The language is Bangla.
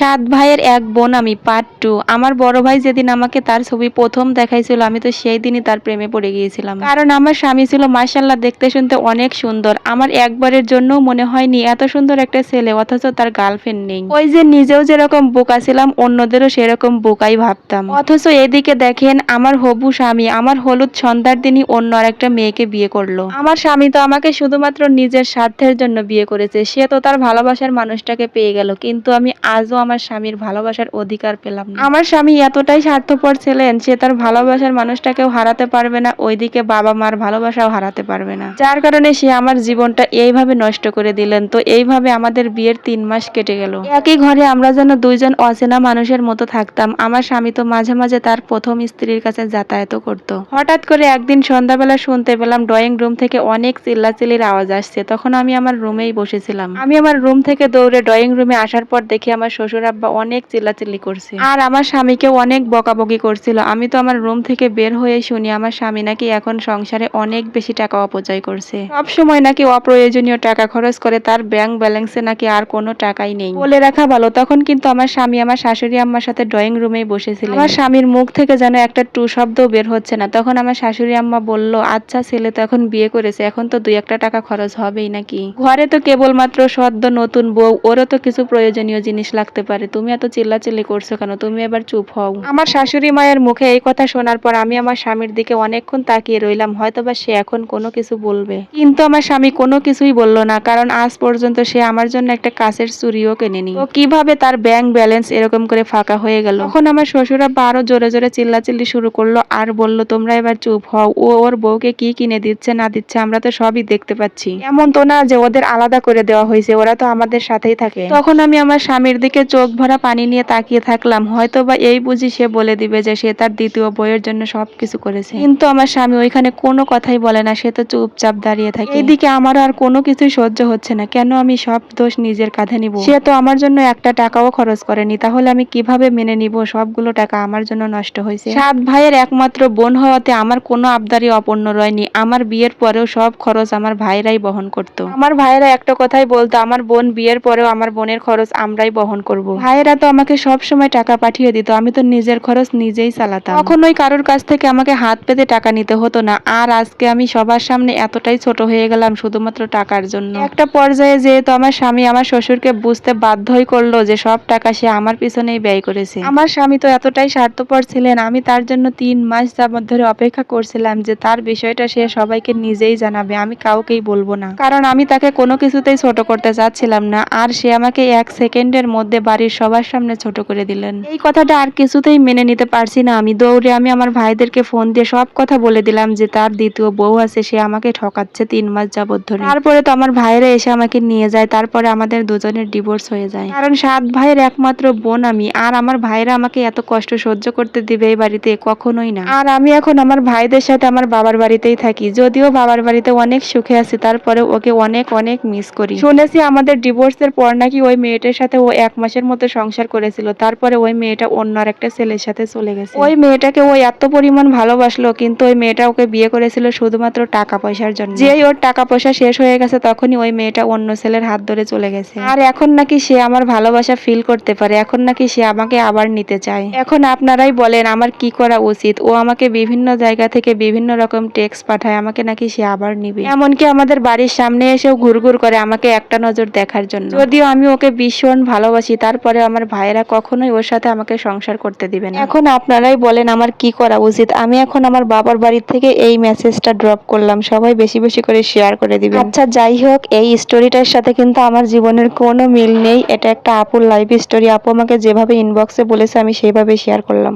সাত ভাইয়ের এক বোন আমি পার্ট টু আমার বড় ভাই যেদিন আমাকে তার ছবি প্রথম দেখাইছিল, আমি তো সেই দিনই তার প্রেমে পড়ে গিয়েছিলাম। কারণ আমার স্বামী ছিল মার্শাল্লাহ দেখতে শুনতে অনেক সুন্দর। আমার একবারের জন্য মনে হয়নি এত সুন্দর একটা ছেলে, অথচ তার গার্লফ্রেন্ড নেই। ওই যে নিজেও যেরকম বোকা ছিলাম, অন্যদেরও সেরকম বোকাই ভাবতাম। অথচ এদিকে দেখেন, আমার হবু স্বামী, আমার হলুদ সন্ধ্যার দিনই অন্য আর একটা মেয়েকে বিয়ে করল। আমার স্বামী তো আমাকে শুধুমাত্র নিজের স্বার্থের জন্য বিয়ে করেছে, সে তো তার ভালোবাসার মানুষটাকে পেয়ে গেল। কিন্তু আমি আজও আমার স্বামীর ভালোবাসার অধিকার পেলাম না। আমার স্বামী এতটাই স্বার্থপর ছিলেন সে তার ভালোবাসার মানুষটাকেও হারাতে পারবে না, ওইদিকে বাবা মার ভালোবাসাও হারাতে পারবে না। যার কারণে সে আমার জীবনটা এইভাবে নষ্ট করে দিলেন। তো এইভাবে আমাদের বিয়ের তিন মাস কেটে গেল। একই ঘরে আমরা যেন দুইজন অচেনা মানুষের মতো থাকতাম। আমার স্বামী তো মাঝে মাঝে তার প্রথম স্ত্রীর কাছে যাতায়াতও করতো। হঠাৎ করে একদিন সন্ধ্যাবেলা শুনতে পেলাম ড্রয়িং রুম থেকে অনেক চিল্লাচিল্লির আওয়াজ আসছে। তখন আমি আমার রুমেই বসেছিলাম। আমি আমার রুম থেকে দৌড়ে ড্রয়িং রুমে আসার পর দেখি আমার শ্বশুর আব্বা অনেক চিল্লাচিল্লি করছে। আর আমার স্বামীকেও অনেক বকাবকি করছিল। আমি তো আমার রুম থেকে বের হয়ে শুনি আমার স্বামী নাকি এখন সংসারে অনেক বেশি টাকা অপচয় করছে। সব সময় নাকি অপ্রয়োজনীয় টাকা খরচ করে তার ব্যাংক ব্যালেন্সে নাকি আর কোনো টাকাই নেই। বলে রাখা ভালো, তখন কিন্তু আমার স্বামী আমার শাশুড়ি আম্মার সাথে ড্রয়িং রুমেই বসেছিল আমার স্বামীর মুখ থেকে যেন একটা টু শব্দ বের হচ্ছে না। তখন আমার শাশুড়ি আম্মা বলল আচ্ছা ছেলে, তো এখন বিয়ে করেছে, এখন তো দুই একটা টাকা খরচ হবেই নাকি? ঘরে তো কেবলমাত্র সদ্য নতুন বউ, ওরও তো কিছু প্রয়োজনীয় জিনিস লাগতে পারে, তুমি এত চিল্লাচিল্লি করছ কেন? তুমি এবার চুপ হও। আমার শাশুড়ি মায়ের মুখে এই কথা শোনার পর আমি আমার স্বামীর দিকে অনেকক্ষণ তাকিয়ে রইলাম, হয়তোবা সে এখন কোনো কিছু বলবে। কিন্তু আমার স্বামী কোনো কিছুই বলল না, কারণ আজ পর্যন্ত সে আমার জন্য একটা কাছের চুরিও কেনেনি। তো কীভাবে তার ব্যাংক ব্যালেন্স এরকম করে ফাঁকা হয়ে গেল? তখন আমার শ্বশুরা আরও জোরে জোরে চিল্লাচিল্লি শুরু করল, আর বলল, তোমরা এবার চুপ হও, ও ওর বউকে কি কিনে দিচ্ছে না দিচ্ছে আমরা তো সবই দেখতে পাচ্ছি। এমন তো না যে ওদের আলাদা করে দেওয়া হয়েছে, ওরা তো আমাদের সাথেই থাকে। তখন আমি আমার স্বামীর দিকে চোখ ভরা পানি নিয়ে তাকিয়ে থাকলাম। হয়তো বা এই বুঝি সে বলে দিবে যে সে তার দ্বিতীয় বইয়ের জন্য সবকিছু করেছে। কিন্তু আমার স্বামী ওইখানে কোনো কথাই বলে না, সে তো চুপচাপ দাঁড়িয়ে থাকে। এদিকে আমার আর কোনো কিছুই সহ্য হচ্ছে না। কেন আমি সব দোষ নিজের কাঁধে নিব? সে তো আমার জন্য একটা টাকাও খরচ করেনি। তাহলে আমি কীভাবে মেনে নিব? সবগুলো টাকা আমার জন্য নষ্ট হয়েছে। সাত ভাইয়ের একমাত্র বোন হওয়াতে আমার কোনো আবদারি অপূর্ণ রয়নি। আমার বিয়ের পরেও সব খরচ আমার ভাইরাই বহন করত। আমার ভাইয়েরা একটা কথাই বলতো, আমার বোন বিয়ের পরেও আমার বোনের খরচ আমরাই বহন করব। ভাইয়েরা তো আমাকে সব সময় টাকা পাঠিয়ে দিত, আমি তো নিজের খরচ নিজেই চালাতাম। কখনোই কারোর কাছ থেকে আমাকে হাত পেতে টাকা নিতে হতো না, আর আজকে আমি সবার সামনে এতটাই ছোট হয়ে গেলাম শুধুমাত্র টাকার জন্য। একটা পর্যায়ে যেহেতু আমার স্বামী আমার শ্বশুরকে বুঝতে বাধ্যই করল যে সব টাকা সে আমার পিছনেই ব্যয় করেছে। আমার স্বামী তো এতটাই স্বার্থপর ছিলেন, আমি তার জন্য তিন মাস যাবত ধরে অপেক্ষা করছিলাম যে তার বিষয়টা সে সবাইকে নিজেই জানাবে, আমি কাউকেই বলব না। কারণ আমি তাকে কোনো কিছুতেই ছোট করতে চাচ্ছিলাম না, আর সে আমাকে এক সেকেন্ডের মধ্যে বাড়ির সবার সামনে ছোট করে দিলেন। এই কথাটা আর কিছুতেই মেনে নিতে পারছি না। আমি দৌড়ে আমি আমার ভাইদেরকে ফোন দিয়ে সব কথা বলে দিলাম যে তার দ্বিতীয় বউ আছে, সে আমাকে ঠকাচ্ছে তিন মাস যাবত ধরে। তারপরে তো আমার ভাইরা এসে আমাকে নিয়ে যায়, তারপরে আমাদের দুজনের ডিভোর্স হয়ে যায়। কারণ সাত ভাইয়ের একমাত্র বোন আমি, আর আমার ভাইরা আমাকে এত কষ্ট সহ্য করতে দিবে এই বাড়িতে কখনোই না। আর আমি এখন আমার ভাইদের সাথে আমার বাবার বাড়িতেই থাকি, যদিও বাবার বাড়িতে অনেক সুখে আছি তারপরে ওকে অনেক অনেক মিস করি। শুনেছি আমাদের ডিভোর্সের পর নাকি ওই মেয়েটার সাথে ও এক মাসের মতো সংসার করেছিল। তারপরে ওই মেয়েটা অন্য আর একটা ছেলের সাথে চলে গেছে। ওই মেয়েটাকে ও এত পরিমাণ ভালোবাসলো কিন্তু ওই মেয়েটা ওকে বিয়ে করেছিল শুধুমাত্র টাকা পয়সার জন্য। যেই ওর টাকা পয়সা শেষ হয়ে গেছে তখনই ওই মেয়েটা অন্য ছেলের হাত ধরে চলে গেছে। আর এখন নাকি সে আমার ভালোবাসা ফিল করতে পারে। এখন নাকি সে আমাকে আবার নিতে চায়। এখন আপনারাই বলেন আমার কি করা উচিত? ও আমাকে বিভিন্ন জায়গা থেকে বিভিন্ন রকম টেক্সট পাঠায় আমাকে নাকি সে আবার নিবে? এমনকি আমাদের বাড়ির সামনে এসেও ঘুরঘুর করে আমাকে একটা নজর দেখার জন্য। যদিও আমি ওকে ভীষণ ভালোবাসি তারপরে আমার ভাইয়েরা কখনোই ওর সাথে আমাকে সংসার করতে দিবে না। এখন আপনারাই বলেন আমার কি করা উচিত। আমি এখন আমার বাবার বাড়ির থেকে এই মেসেজটা ড্রপ করলাম। সবাই বেশি বেশি করে শেয়ার করে দিবে আচ্ছা যাই হোক এই স্টোরিটার সাথে কিন্তু আমার জীবনের কোনো মিল নেই। এটা একটা আপুর লাইফ স্টোরি আপু আমাকে যেভাবে ইনবক্সে বলেছে আমি সেইভাবে শেয়ার করলাম।